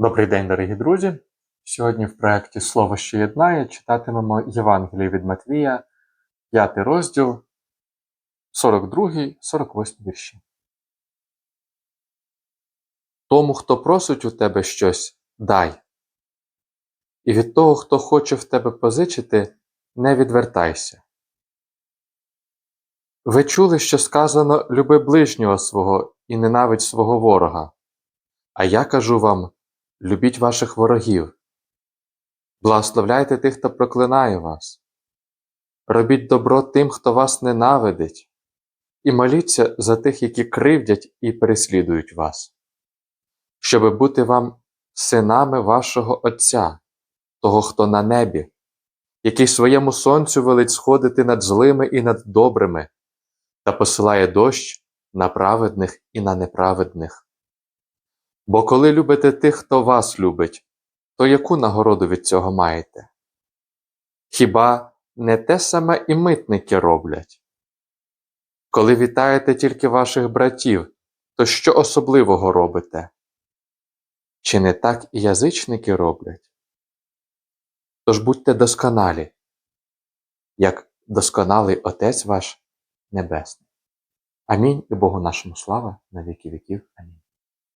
Добрий день, дорогі друзі! Сьогодні в проєкті Слово, що єднає читатимемо Євангеліє від Матвія, 5 розділ, 42-48 вірші. Тому, хто просить у тебе щось, дай. І від того, хто хоче в тебе позичити, не відвертайся. Ви чули, що сказано люби ближнього свого і ненавидь свого ворога. А я кажу вам любіть ваших ворогів, благословляйте тих, хто проклинає вас, робіть добро тим, хто вас ненавидить, і моліться за тих, які кривдять і переслідують вас, щоби бути вам синами вашого Отця, того, хто на небі, який своєму сонцю велить сходити над злими і над добрими, та посилає дощ на праведних і на неправедних. Бо коли любите тих, хто вас любить, то яку нагороду від цього маєте? Хіба не те саме і митники роблять? Коли вітаєте тільки ваших братів, то що особливого робите? Чи не так і язичники роблять? Тож будьте досконалі, як досконалий Отець ваш Небесний. Амінь і Богу нашому слава на віки віків. Амінь.